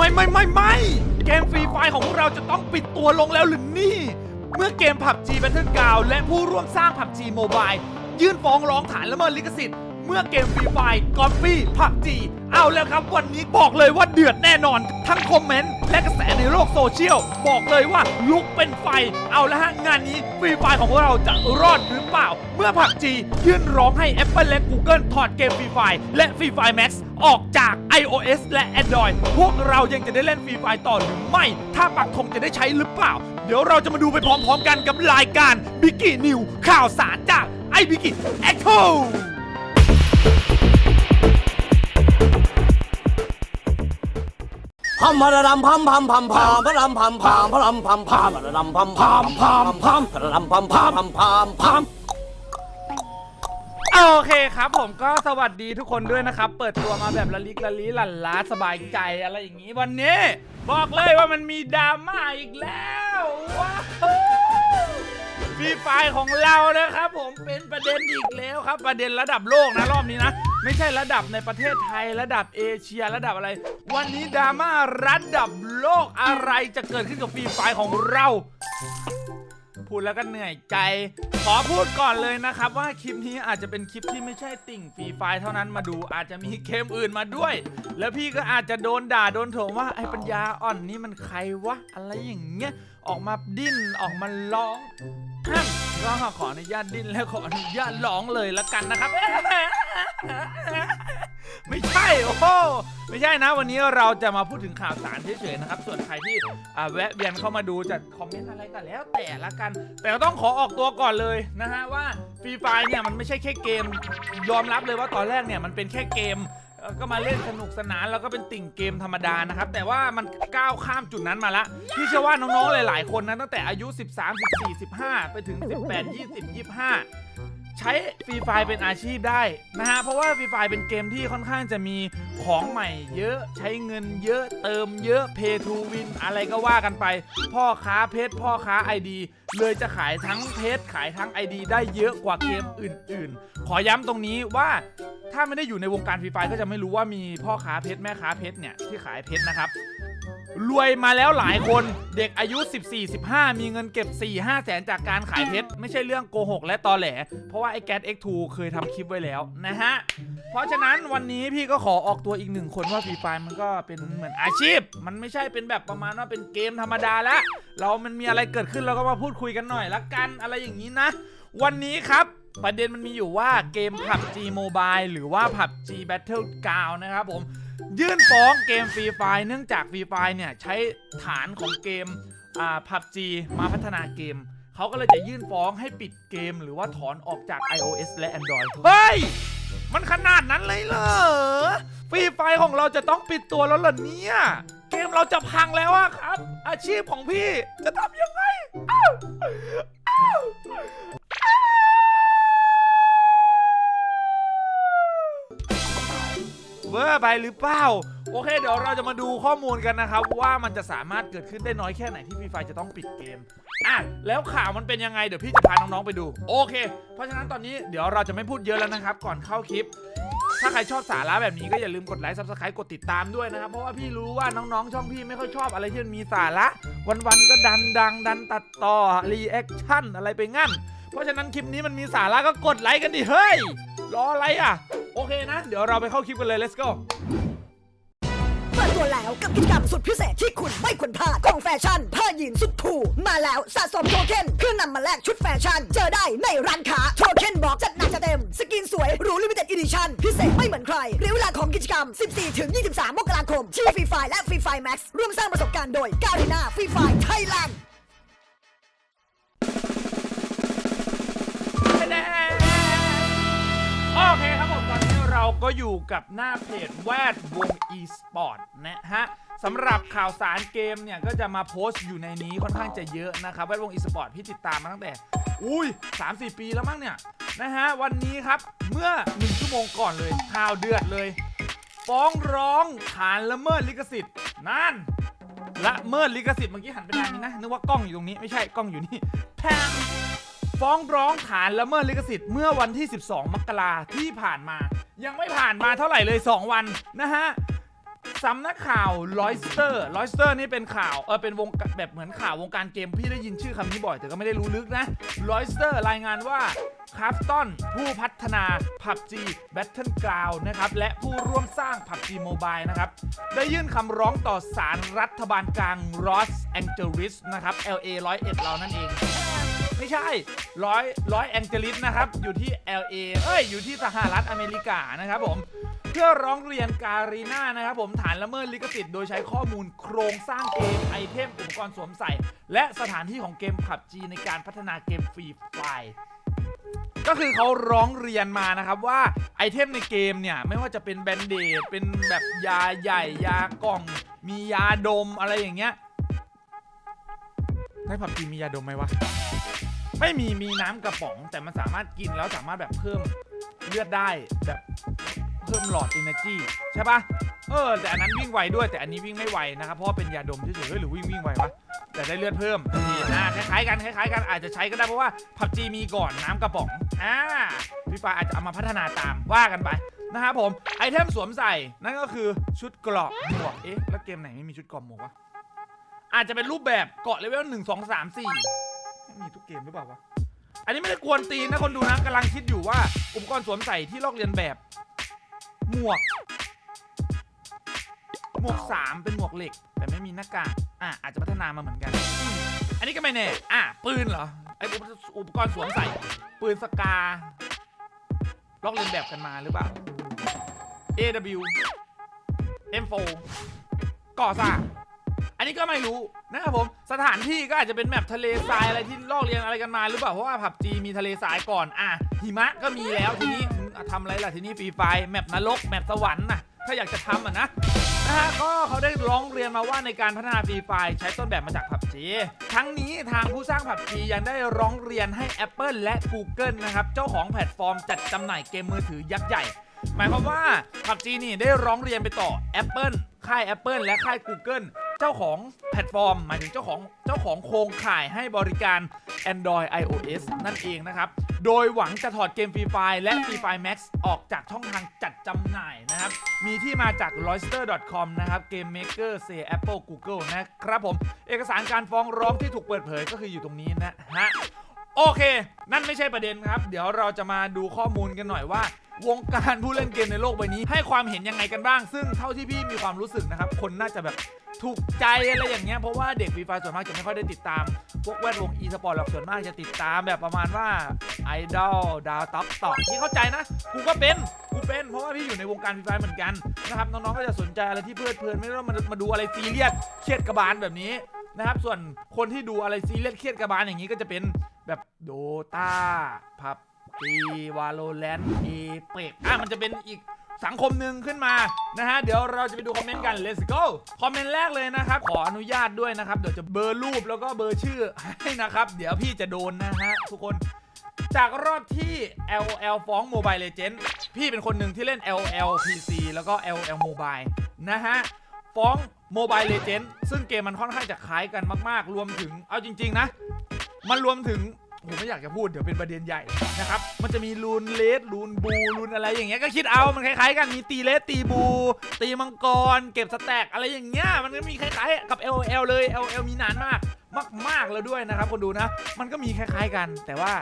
ไม่ไม่ไม่ไม่เกมฟรีไฟของพวกเราจะต้องปิดตัวลงแล้วหรือนี่ เมื่อเกมผับจีเป็นที่ก้าวและผู้ร่วมสร้างผับจีโมบายยื่นฟ้องร้องฐานละเมิดลิขสิทธิ์ มื่อเกมฟรีไฟกอปปี้ผักจีเอาแล้วครับวันนี้บอกเลยว่าเดือดแน่นอน ทั้งคอมเมนต์และกระแสในโลกโซเชียล บอกเลยว่าลุกเป็นไฟ เอาแล้วฮะงานนี้ฟรีไฟของพวกเราจะรอดหรือเปล่า เมื่อผักจียื่นร้องให้ Apple และ Google ถอดเกมฟรีไฟและฟรีไฟ Max ออกจาก iOS และ Android พวกเรายังจะได้เล่นฟรีไฟต่อหรือไม่ ถ้าปักธงจะได้ใช้หรือเปล่า เดี๋ยวเราจะมาดูไปพร้อมๆกันกับรายการบิกกี้นิวข่าวสารจากไอบิกกี้แอคโพัมพะระดำพัมพัมพัมพามพะรำพัมพามพะรำพัมพามพะระดำพัมพามพามพามพะระดำพัมพามพัมพามพามโอเคครับ ผมก็สวัสดีทุกคนด้วยนะครับ เปิดตัวมาแบบละลิกละลีหลั่นล้าสบายใจอะไรอย่างนี้วันนี้ บอกเลยว่ามันมีดราม่าอีกแล้วว้าวฟรีไฟของเรานะครับ ผมเป็นประเด็นอีกแล้วครับ ประเด็นระดับโลกนะรอบนี้นะ ไม่ใช่ระดับในประเทศไทยระดับเอเชียระดับอะไร วันนี้ดราม่าระดับโลกอะไรจะเกิดขึ้นกับฟรีไฟล์ของเรา พูดแล้วก็เหนื่อยใจ ขอพูดก่อนเลยนะครับว่าคลิปนี้อาจจะเป็นคลิปที่ไม่ใช่ติ่งฟรีไฟล์เท่านั้นมาดูอาจจะมีเกมอื่นมาด้วย แล้วพี่ก็อาจจะโดนด่าโดนโถมว่าไอ้ปัญญาอ่อนนี่มันใครวะอะไรอย่างเงี้ยออกมาดิ้นออกมาร้องอะก็ขออนุญาตดิ้นและขออนุญาตร้องเลยละกันนะครับ ไม่ใช่โอ้โหไม่ใช่นะ วันนี้เราจะมาพูดถึงข่าวสารเฉยๆนะครับ ส่วนใครที่อ่าแวะเวียนเข้ามาดูจะคอมเมนต์อะไรก็แล้วแต่ละกัน แต่ต้องขอออกตัวก่อนเลยนะฮะว่าฟรีไฟเนี่ยมันไม่ใช่แค่เกม ยอมรับเลยว่าตอนแรกเนี่ยมันเป็นแค่เกมก็มาเล่นสนุกสนานแล้วก็เป็นติ่งเกมธรรมดานะครับ แต่ว่ามันก้าวข้ามจุดนั้นมาละพี่เชื่อว่าน้องๆหลาย ๆ คนนะตั้งแต่อายุ 13 14 15 ไปถึง 18 20 25 ใช้ฟรีไฟเป็นอาชีพได้นะฮะเพราะว่าฟรีไฟเป็นเกมที่ค่อนข้างจะมีของใหม่เยอะใช้เงินเยอะเติมเยอะ Pay to Win อะไรก็ว่ากันไป พ่อค้าเพชรพ่อค้า ID เลยจะขายทั้งเพชรขายทั้ง ID ได้เยอะกว่าเกมอื่น ๆ ขอย้ำตรงนี้ว่าถ้าไม่ได้อยู่ในวงการฟรีไฟก็จะไม่รู้ว่ามีพ่อค้าเพชรแม่ค้าเพชรเนี่ยที่ขายเพชรนะครับ รวยมาแล้วหลายคนเด็กอายุ 14 15 มีเงินเก็บ 4 5 แสนจากการขายเพชรไม่ใช่เรื่องโกหกและตอแหล เพราะว่าไอ้แก๊ส X2 เคยทำคลิปไว้แล้วนะฮะ เพราะฉะนั้นวันนี้พี่ก็ขอออกตัวอีกหนึ่งคนว่าฟรีไฟมันก็เป็นเหมือนอาชีพ มันไม่ใช่เป็นแบบประมาณว่าเป็นเกมธรรมดาละเรามันมีอะไรเกิดขึ้นเราก็มาพูดคุยกันหน่อยละกันอะไรอย่างนี้นะ วันนี้ครับประเด็นมันมีอยู่ว่าเกม PUBG Mobile หรือว่า PUBG Battleground นะครับผม ยื่นฟ้องเกมฟรีไฟเนื่องจากฟรีไฟเนี่ยใช้ฐานของเกมอ่า PUBG มาพัฒนาเกม เขาก็เลยจะยื่นฟ้องให้ปิดเกม หรือว่าถอนออกจาก iOS และ Android เฮ้ย มันขนาดนั้นเลยเหรอฟรีไฟของเราจะต้องปิดตัวแล้วเหรอเนี่ยเกมเราจะพังแล้วอะครับ อาชีพของพี่จะทำยังไงอ้าวอ้าว เวอร์ไปหรือเปล่า โอเค เดี๋ยวเราจะมาดูข้อมูลกันนะครับ ว่ามันจะสามารถเกิดขึ้นได้น้อยแค่ไหนที่ฟรีไฟจะต้องปิดเกมอะแล้วข่าวมันเป็นยังไงเดี๋ยวพี่จะพาน้องๆไปดู โอเค เพราะฉะนั้นตอนนี้เดี๋ยวเราจะไม่พูดเยอะแล้วนะครับ ก่อนเข้าคลิป ถ้าใครชอบสาระแบบนี้ก็อย่าลืมกดไลค์ซับสไครต์กดติดตามด้วยนะครับ เพราะว่าพี่รู้ว่าน้องๆ ช่องพี่ไม่ค่อยชอบอะไรที่มันมีสาระ วันๆก็ดันดังดันตัดต่อรีแอคชั่นอะไรไปงั้น เพราะฉะนั้นคลิปนี้มันมีสาระก็กดไลค์กันดิเฮ้ย รออะไรอะ โอเคนะ เดี๋ยวเราไปเข้าคลิปกันเลย let's go เปิดตัวแล้วกับกิจกรรมสุดพิเศษที่คุณไม่ควรพลาดกล่องแฟชั่นผ้ายีนสุดคูลมาแล้วสะสมโทเค็นเพื่อนำมาแลกชุดแฟชั่น เจอได้ในร้านค้าโทเค็นบอกจัดหนักจัดเต็ม สกินสวยหรูลิมิเต็ดอีดิชั่นพิเศษไม่เหมือนใครเรียเวลาของกิจกรรม 14 ถึง 23 มกราคม ที่ฟรีไฟและฟรีไฟแม็กซ์ร่วมสร้างประสบการณ์โดยกาลินาฟรีไฟไทยแลนด์ โอเคครับผมตอนนี้เราก็อยู่กับหน้าเพจแวดวง e-sport นะฮะสำหรับข่าวสารเกมเนี่ย ก็จะมาโพสต์อยู่ในนี้ค่อนข้างจะเยอะนะครับ แวดวง e-sport พี่ติดตามมาตั้งแต่ อุ้ย 3-4 ปีแล้วมั้งเนี่ย นะฮะ วันนี้ครับเมื่อ 1 ชั่วโมงก่อนเลย ข่าวเดือดเลย ฟ้องร้องฐานละเมิดลิขสิทธิ์นั่นละเมิดลิขสิทธิ์เมื่อกี้หันไปทางนี้นะนึกว่ากล้องอยู่ตรงนี้ไม่ใช่กล้องอยู่นี่แพง ฟ้องร้องฐานละเมิดลิขสิทธิ์เมื่อวันที่ 12 มกราที่ผ่านมา ยังไม่ผ่านมาเท่าไหร่เลย 2 วันนะฮะสำนักข่าวลอยสเตอร์ลอยสเตอร์นี่เป็นข่าวเออเป็นวงแบบเหมือนข่าววงการเกมพี่ได้ยินชื่อคำนี้บ่อย แต่ก็ไม่ได้รู้ลึกนะลอยสเตอร์รายงานว่าคราฟตันผู้พัฒนา PUBG Battleground นะครับ และผู้ร่วมสร้าง PUBG Mobile นะครับ ได้ยื่นคำร้องต่อศาลรัฐบาลกลางลอสแองเจลิสนะครับ LA 101เรานั่นเอง ไม่ใช่ร้อยร้อยแองเจลิสนะครับ อยู่ที่ LA เอ้ย อยู่ที่สหรัฐอเมริกานะครับผมเพื่อร้องเรียนการีน่านะครับผมฐานละเมิดลิขสิทธิ์โดยใช้ข้อมูลโครงสร้างเกมไอเทมอุปกรณ์สวมใส่ และสถานที่ของเกม PUBG ในการพัฒนาเกมฟรีไฟล์ก็คือเขาร้องเรียนมานะครับว่าไอเทมในเกมเนี่ย ไม่ว่าจะเป็นแบนเดดเป็นแบบยาใหญ่ ยากล่อง มียาดมอะไรอย่างเงี้ยในผับจีมียาดมไหมวะ ไม่มีมีน้ำกระป๋อง แต่มันสามารถกินแล้วสามารถแบบเพิ่มเลือดได้แบบเพิ่มหลอด energy ใช่ปะเออแต่อันนั้นวิ่งไวด้วยแต่อันนี้วิ่งไม่ไวนะครับเพราะว่าเป็นยาดมเฉยๆเฮ้ยหรือวิ่งวิ่งไววะแต่ได้เลือดเพิ่มนี่นะคล้ายๆกันคล้ายๆกันอาจจะใช้ก็ได้เพราะว่าผับจีมีก่อนน้ำกระป๋องอ่าพี่ฟ้าอาจจะเอามาพัฒนาตามว่ากันไปนะครับผมไอเทมสวมใส่นั่นก็คือชุดเกราะหมวกเอ๊ะแล้วเกมไหนไม่มีชุดเกราะหมวกวะอาจจะเป็นรูปแบบเกาะเลเวลหนึ่งสองสามสี่ มีทุกเกมหรือเปล่าวะ อันนี้ไม่ได้กวนตีนนะคนดูนะกำลังคิดอยู่ว่า อุปกรณ์สวมใส่ที่ลอกเลียนแบบ หมวก หมวกสามเป็นหมวกเหล็ก แต่ไม่มีหน้ากากอะอาจจะพัฒนามาเหมือนกันอืมอันนี้ก็ไม่แน่ อะปืนเหรอไออุปอุปกรณ์สวมใส่ ปืนสกา ลอกเลียนแบบกันมาหรือเปล่า AW M4 ก่อสร้าง อันนี้ก็ไม่รู้นะครับผมสถานที่ก็อาจจะเป็นแมปทะเลทรายอะไรที่ลอกเรียนอะไรกันมาหรือเปล่าเพราะว่าผับจีมีทะเลทรายก่อนอะหิมะก็มีแล้วทีนี้มึงอะทำอะไรล่ะทีนี้ฟรีไฟแมปนรกแมปสวรรค์นะถ้าอยากจะทำอะนะนะฮะก็เขาได้ร้องเรียนมาว่าในการพัฒนาฟรีไฟใช้ต้นแบบมาจากผับจีทั้งนี้ทางผู้สร้างผับจียังได้ร้องเรียนให้ Apple และ Google นะครับเจ้าของแพลตฟอร์มจัดจำหน่ายเกมมือถือยักษ์ใหญ่หมายความว่า PUBG นี่ได้ร้องเรียนไปต่อ Apple ค่าย Apple และค่าย Google เจ้าของแพลตฟอร์ม หมายถึงเจ้าของเจ้าของโครงข่ายให้บริการ Android iOS นั่นเองนะครับ โดยหวังจะถอดเกม Free Fire และ Free Fire Max ออกจากช่องทางจัดจำหน่ายนะครับ มีที่มาจาก Loister.com นะครับ Game Maker Say Apple Google นะครับผม เอกสารการฟ้องร้องที่ถูกเปิดเผยก็คืออยู่ตรงนี้นะฮะโอเค นั่นไม่ใช่ประเด็นครับ เดี๋ยวเราจะมาดูข้อมูลกันหน่อยว่า วงการผู้เล่นเกมในโลกใบนี้ ให้ความเห็นยังไงกันบ้าง ซึ่งเท่าที่พี่มีความรู้สึกนะครับ คนน่าจะแบบ ถูกใจอะไรอย่างเงี้ยเพราะว่าเด็กฟรีไฟส่วนมากจะไม่ค่อยได้ติดตาม พวกแวดวง e สปอร์ตหรอกส่วนมากจะติดตามแบบประมาณว่าไอดอลดาวต็อกต่อที่เข้าใจนะกูก็เป็นกูเป็นเพราะว่าพี่อยู่ในวงการฟรีไฟเหมือนกันนะครับน้องๆก็จะสนใจอะไรที่เพลิดเพลินไม่ต้องมามาดูอะไรซีเรียสเครียดกระบาลแบบนี้นะครับส่วนคนที่ดูอะไรซีเรียสเครียดกระบาลอย่างนี้ก็จะเป็นแบบโดตาพับปีวาโลแรนต์เอเปกอะมันจะเป็นอีก สังคมหนึ่งขึ้นมานะฮะเดี๋ยวเราจะไปดูคอมเมนต์กัน let's go คอมเมนต์แรกเลยนะครับขออนุญาตด้วยนะครับเดี๋ยวจะเบอร์รูปแล้วก็เบอร์ชื่อให้นะครับ เดี๋ยวพี่จะโดนนะฮะทุกคนจากรอบที่ LOL ฟ้อง Mobile Legends พี่เป็นคนหนึ่งที่เล่น LOL PC แล้วก็ LOL Mobile นะฮะ ฟ้อง Mobile Legends ซึ่งเกมมันค่อนข้างจะคล้ายกันมาก ๆ รวมถึง เอาจริง ๆ นะ มันรวมถึง ผมไม่อยากจะพูดเดี๋ยวเป็นประเด็นใหญ่นะครับ มันจะมีรูนเลสรูนบูรูนอะไรอย่างเงี้ยก็คิดเอามันคล้ายๆ กันมีตีเลสตีบู ตีมังกร เก็บสแต็กอะไรอย่างเงี้ยมันก็มีคล้ายๆกับ LOL เลย LOL มีนานมากมากๆแล้วด้วยนะครับคนดูนะ มันก็มีคล้ายๆกัน แต่ว่า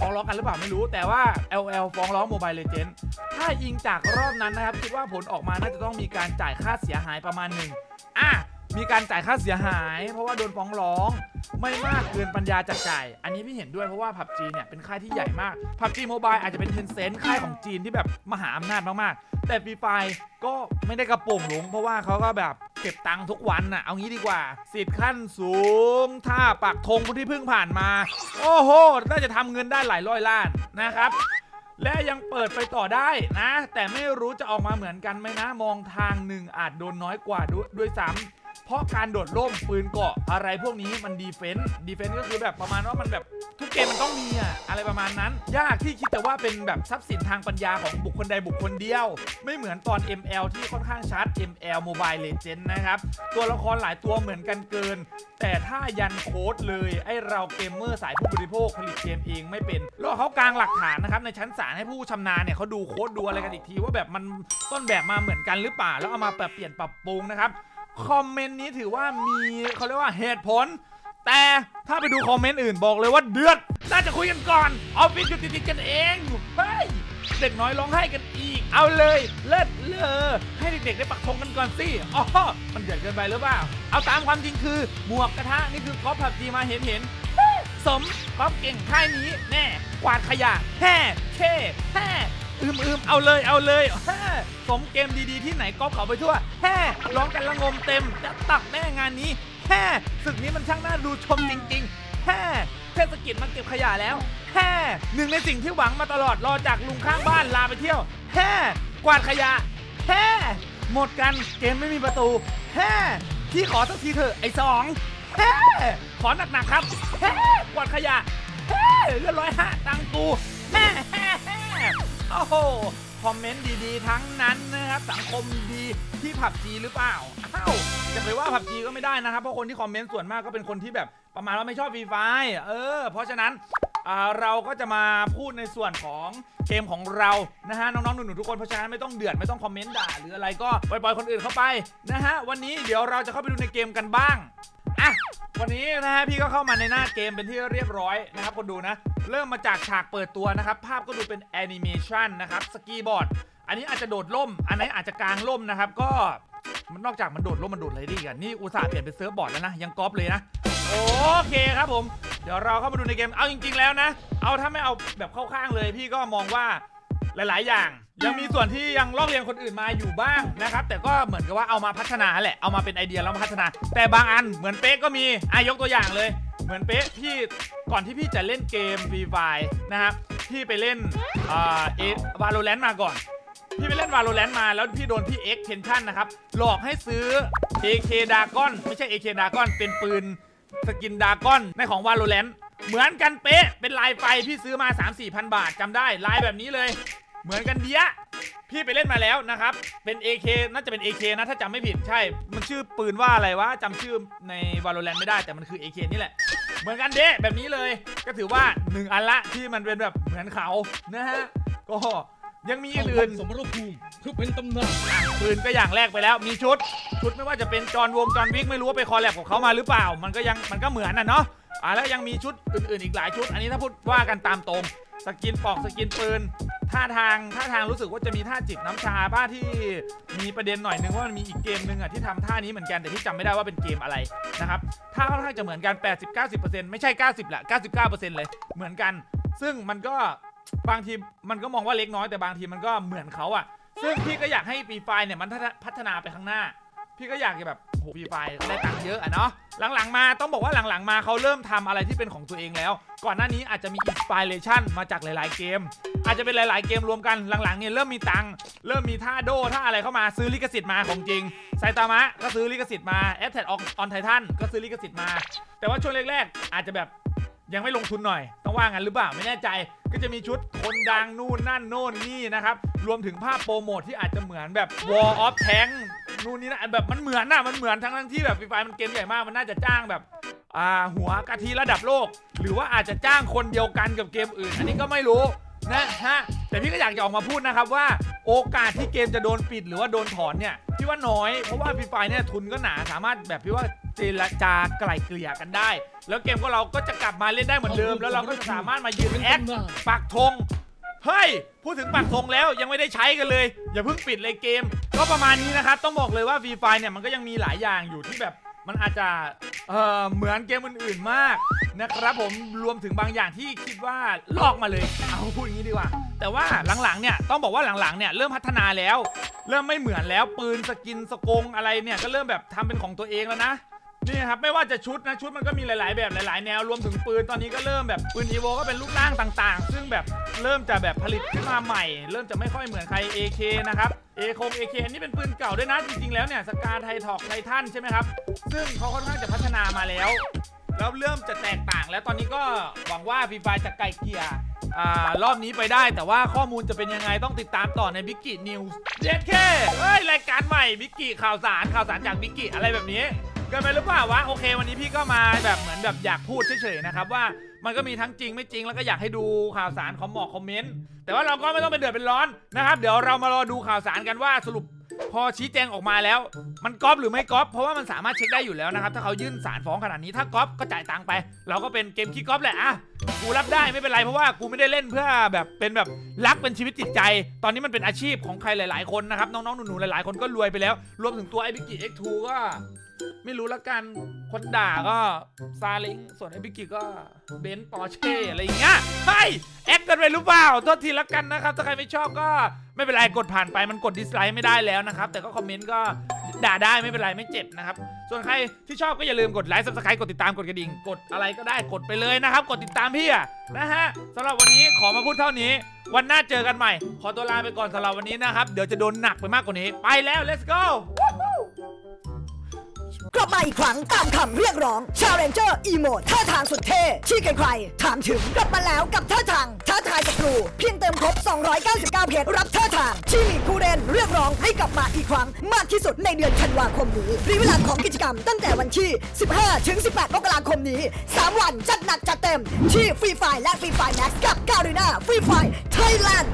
ฟ้องร้องกันหรือเปล่าไม่รู้ แต่ว่า LL ฟ้องร้อง Mobile Legends ถ้าอิงจากรอบนั้นนะครับ คิดว่าผลออกมาน่าจะต้องมีการจ่ายค่าเสียหายประมาณหนึ่งอะ มีการจ่ายค่าเสียหาย เพราะว่าโดนฟ้องร้อง ไม่มากเกินปัญญาจะจ่าย อันนี้พี่เห็นด้วยเพราะว่าผับจีเนี่ยเป็นค่ายที่ใหญ่มากผับจีโมบายอาจจะเป็นเทนเซ็นค่ายของจีนที่แบบมหาอำนาจมากๆ แต่ฟรีไฟก็ไม่ได้กระโปรงหลงเพราะว่าเขาก็แบบเก็บตังค์ทุกวันน่ะ เอางี้ดีกว่า สิทธิ์ขั้นสูง ถ้าปักธงคนที่เพิ่งผ่านมา โอ้โห น่าจะทำเงินได้หลายร้อยล้านนะครับและยังเปิดไปต่อได้นะ แต่ไม่รู้จะออกมาเหมือนกันไหมนะ มองทางหนึ่งอาจโดนน้อยกว่าด้วยด้วยซ้ำ เพราะการโดดร่มปืนเกาะอะไรพวกนี้มันดีเฟนต์ดีเฟนต์ก็คือแบบประมาณว่ามันแบบทุกเกมมันต้องมีอะอะไรประมาณนั้น ยากที่คิดแต่ว่าเป็นแบบทรัพย์สินทางปัญญาของบุคคลใดบุคคลเดียว ไม่เหมือนตอน ML ที่ค่อนข้างชัด ML Mobile Legend นะครับ ตัวละครหลายตัวเหมือนกันเกิน แต่ถ้ายันโค้ดเลยไอ้เราเกมเมอร์สายผู้บริโภคผลิตเกมเองไม่เป็นแล้วเขากลางหลักฐานนะครับในชั้นศาลให้ผู้ชำนาญเนี่ยเขาดูโค้ดดูอะไรกันอีกทีว่าแบบมันต้นแบบมาเหมือนกันหรือเปล่าแล้วเอามาปรับเปลี่ยนปรับปรุงนะครับ คอมเมนต์นี้ถือว่ามีเขาเรียกว่าเหตุผล แต่ถ้าไปดูคอมเมนต์อื่นบอกเลยว่าเดือด น่าจะคุยกันก่อน ออฟฟิศอยู่ติดๆกันเองเฮ้ยเด็กน้อยร้องไห้กันอีก เอาเลย เลิศเลอให้เด็กๆได้ปักธงกันก่อนสิอ๋อมันเดือดเกินไปหรือเปล่า เอาตามความจริงคือหมวกกระทะนี่คือก๊อฟผับจีมาเห็นเห็นสมก๊อฟเก่งค่ายนี้แน่กวาดขยะแฮ่เช่แฮ่ อืมอืมเอาเลยเอาเลยแฮ่สมเกมดีๆที่ไหนก๊อฟเขาไปทั่วแฮ่ร้องกันละงมเต็มจะตักแน่งานนี้แฮ่ศึกนี้มันช่างน่าดูชมจริงๆแฮ่เทศกิจมาเก็บขยะแล้วแฮ่หนึ่งในสิ่งที่หวังมาตลอดรอจากลุงข้างบ้านลาไปเที่ยวแฮ่กวาดขยะแฮ่หมดกันเกมไม่มีประตูแฮ่พี่ขอสักทีเถอะไอ้สองแฮ่ขอหนักๆครับแฮ่กวาดขยะแฮ่เรียร้อยฮะตังกูแฮ่แฮ่แฮ่ โอ้โหคอมเมนต์ดีๆ ทั้งนั้นนะครับสังคมดีที่ผับจีหรือเปล่าอ้าวจะไปว่าผับจีก็ไม่ได้นะครับ เพราะคนที่คอมเมนต์ส่วนมากก็เป็นคนที่แบบประมาณว่าไม่ชอบฟรีไฟเออ เพราะฉะนั้นเราก็จะมาพูดในส่วนของเกมของเรานะฮะน้องๆหนูๆทุกคนเพราะฉะนั้นไม่ต้องเดือดไม่ต้องคอมเมนต์ด่าหรืออะไรก็ปล่อยๆคนอื่นเข้าไปนะฮะวันนี้เดี๋ยวเราจะเข้าไปดูในเกมกันบ้าง วันนี้นะฮะพี่ก็เข้ามาในหน้าเกมเป็นที่เรียบร้อยนะครับคนดูนะ เริ่มมาจากฉากเปิดตัวนะครับ ภาพก็ดูเป็นแอนิเมชันนะครับสกีบอร์ด อันนี้อาจจะโดดล่ม อันนี้อาจจะกลางล่มนะครับ ก็มันนอกจากมันโดดล่มมันโดดอะไรดีกันนี่อุตส่าห์เปลี่ยนเป็นเซิร์ฟบอร์ดแล้วนะยังก๊อปเลยนะโอเคครับผม เดี๋ยวเราเข้ามาดูในเกมเอาจริง ๆ แล้วนะ เอาถ้าไม่เอาแบบเข้าข้างเลยพี่ก็มองว่า หลาย ๆ อย่าง ยังมีส่วนที่ยังลอกเลียนคนอื่นมาอยู่บ้างนะครับ แต่ก็เหมือนกับว่าเอามาพัฒนาแหละ เอามาเป็นไอเดียแล้วมาพัฒนา แต่บางอันเหมือนเป๊กก็มีอายกตัวอย่างเลย เหมือนเป๊ะพี่ก่อนที่พี่จะเล่นเกม v ีไฟนะครับ พี่ไปเล่นอ่าเอวาโลแรนต์มาก่อน พี่ไปเล่น Valorant มาแล้วพี่โดนพี่ X Tension นนะครับ หลอกให้ซื้อ AK Dragon ไม่ใช่ AK Dragon เป็นปืนสกินดากอนในของ Valorant เหมือนกันเป๊ะ เป็นลายไฟพี่ซื้อมา 3 4พันบาทจำได้ ลายแบบนี้เลย เหมือนกันเดียะพี่ไปเล่นมาแล้วนะครับ เป็น AK น่าจะเป็น AK นะถ้าจำไม่ผิดใช่ มันชื่อปืนว่าอะไรวะจำชื่อใน Valorant ไม่ได้แต่มันคือ AK นี่แหละ เหมือนกันเดะแบบนี้เลย ก็ถือว่าหนึ่งอันละที่มันเป็นแบบเหมือนเขานะฮะ ก็ยังมีอื่นสมรภูมิเพื่อเป็นตำนานอะปืนก็อย่างแรกไปแล้วมีชุด ชุดไม่ว่าจะเป็นจอห์นวงจอห์นวิกไม่รู้ว่าไปคอลแลบกับเขามาหรือเปล่า มันก็ยังมันก็เหมือนน่ะเนาะอะแล้วยังมีชุดอื่นๆอีกหลายชุด อันนี้ถ้าพูดว่ากันตามตรง สกินปอกสกินปืนท่าทางท่าทางรู้สึกว่าจะมีท่าจิบน้ำชาป้าที่มีประเด็นหน่อยนึงว่ามันมีอีกเกมนึงอะที่ทำท่านี้เหมือนกันแต่ที่จำไม่ได้ว่าเป็นเกมอะไรนะครับท่าค่อนข้างจะเหมือนกัน 80-90%ไม่ใช่ 90แหละ99%เลยเหมือนกัน ซึ่งมันก็บางทีมันก็มองว่าเล็กน้อยแต่บางทีมันก็เหมือนเขาอะ ซึ่งพี่ก็อยากให้ฟรีไฟเนี่ยมันพัฒนาไปข้างหน้า พี่ก็อยากจะแบบโหฟรีไฟได้ตังค์เยอะอะเนาะหลังๆมาต้องบอกว่าหลังๆมาเขาเริ่มทำอะไรที่เป็นของตัวเองแล้ว ก่อนหน้านี้อาจจะมีอินสปิเรชันมาจากหลายๆเกม อาจจะเป็นหลายๆเกมรวมกันหลังๆเนี่ยเริ่มมีตังค์เริ่มมีท่าโดท่าอะไรเข้ามาซื้อลิขสิทธิ์มาของจริงไซตามะก็ซื้อลิขสิทธิ์มาแอดแท็กออนไททันก็ซื้อลิขสิทธิ์มา แต่ว่าช่วงแรกๆ อาจจะแบบ ยังไม่ลงทุนหน่อย ต้องว่างั้นหรือเปล่าไม่แน่ใจ ก็จะมีชุดคนดังนู่นนั่นโน่นนี่นะครับ รวมถึงภาพโปรโมทที่อาจจะเหมือนแบบ War of Tank นู่นนี่นะแบบมันเหมือนน่ะมันเหมือนทั้งทั้งที่แบบฟรีไฟมันเกมใหญ่มากมันน่าจะจ้างแบบอ่าหัวกะทิระดับโลก หรือว่าอาจจะจ้างคนเดียวกันกับเกมอื่น อันนี้ก็ไม่รู้นะฮะแต่พี่ก็อยากจะออกมาพูดนะครับว่าโอกาสที่เกมจะโดนปิดหรือว่าโดนถอนเนี่ยพี่ว่าน้อยเพราะว่าฟรีไฟเนี่ยทุนก็หนาสามารถแบบพี่ว่าเจรจาไกลเกลี่ยกันได้ แล้วเกมของเราก็จะกลับมาเล่นได้เหมือนเดิม แล้วเราก็จะสามารถมายืนแอคปักธง เฮ้ย พูดถึงปักธงแล้วยังไม่ได้ใช้กันเลย อย่าเพิ่งปิดเลยเกม ก็ประมาณนี้นะครับ ต้องบอกเลยว่าฟรีไฟเนี่ยมันก็ยังมีหลายอย่างอยู่ที่แบบมันอาจจะเอ่อเหมือนเกมอื่นๆมากนะครับผมรวมถึงบางอย่างที่คิดว่าลอกมาเลย เอาพูดอย่างนี้ดีกว่า แต่ว่าหลังๆเนี่ยต้องบอกว่าหลังๆเนี่ยเริ่มพัฒนาแล้ว เริ่มไม่เหมือนแล้วปืนสกินสกงอะไรเนี่ยก็เริ่มแบบทำเป็นของตัวเองแล้วนะนี่ครับไม่ว่าจะชุดนะชุดมันก็มีหลาย ๆ แบบหลาย ๆ แนวรวมถึงปืนตอนนี้ก็เริ่มแบบปืนอีโวก็เป็นรูปร่างต่าง ๆ ซึ่งแบบ เริ่มจะแบบผลิตขึ้นมาใหม่ เริ่มจะไม่ค่อยเหมือนใคร AK นะครับเอคง AK นี่เป็นปืนเก่าด้วยนะ จริงๆแล้วเนี่ยสกาไททอกไททันใช่ไหมครับ ซึ่งเขาค่อนข้างจะพัฒนามาแล้ว แล้วเริ่มจะแตกต่างแล้วตอนนี้ก็หวังว่าฟรีไฟจะไกลเกลี่ยอ่ารอบนี้ไปได้แต่ว่าข้อมูลจะเป็นยังไงต้องติดตามต่อในบิกกี้นิวส์เจ็ดเคเฮ้ย รายการใหม่บิกกี้ข่าวสารข่าวสารจากบิกกี้อะไรแบบนี้ เกินไปหรือเปล่าวะโอเค วันนี้พี่ก็มาแบบเหมือนแบบอยากพูดเฉยๆนะครับว่ามันก็มีทั้งจริงไม่จริงแล้วก็อยากให้ดูข่าวสารของหมอกคอมเมนต์แต่ว่าเราก็ไม่ต้องเป็นเดือดเป็นร้อนนะครับ เดี๋ยวเรามารอดูข่าวสารกันว่าสรุปพอชี้แจงออกมาแล้ว มันก๊อปหรือไม่ก๊อปเพราะว่ามันสามารถเช็คได้อยู่แล้วนะครับ ถ้าเขายื่นสารฟ้องขนาดนี้ถ้าก๊อปก็จ่ายตังค์ไป เราก็เป็นเกมขี้ก๊อปแหละอะกูรับได้ไม่เป็นไรเพราะว่ากูไม่ได้เล่นเพื่อแบบเป็นแบบรักเป็นชีวิตจิตใจ ตอนนี้มันเป็นอาชีพของใครหลาย ๆ คนนะครับน้องๆหนูๆหลายๆ คนก็รวยไปแล้ว รวมถึงตัวไอบิกิ X2 ก็ ไม่รู้ละกันคนด่าก็ซาเล้งส่วนไอบิกิก็เบนซ์ปอร์เช่อะไรอย่างเงี้ยเฮ้ยแอคกันไปหรือเปล่าโทษทีละกันนะครับ ถ้าใครไม่ชอบก็ไม่เป็นไรกดผ่านไปมันกดดิสไลค์ไม่ได้แล้วนะครับ แต่ก็คอมเมนต์ก็ด่าได้ไม่เป็นไรไม่เจ็บนะครับ ส่วนใครที่ชอบก็อย่าลืมกดไลค์ซับสไครต์กดติดตามกดกระดิ่ง กดอะไรก็ได้กดไปเลยนะครับ กดติดตามพี่อะนะฮะสำหรับวันนี้ขอมาพูดเท่านี้ วันหน้าเจอกันใหม่ ขอตัวลาไปก่อนสำหรับวันนี้นะครับ เดี๋ยวจะโดนหนักไปมากกว่านี้ ไปแล้ว let's go กลับมาอีกครั้งตามคำเรียกร้อง Challenger Emote ท่าทางสุดเท่ที่ใครๆถามถึงกลับมาแล้วกับท่าทางท้าทายศัตรู เพียงเติมครบ 299 เพจรับท่าทางที่มีผู้เล่นเรียกร้องให้กลับมาอีกครั้งมากที่สุดในเดือนธันวาคมนี้รีเวลาของกิจกรรมตั้งแต่วันที่ 15 ถึง 18 มกราคมนี้ 3 วันจัดหนักจัดเต็มที่ฟรีไฟและฟรีไฟแม็กกับการีนาฟรีไฟไทยแลนด์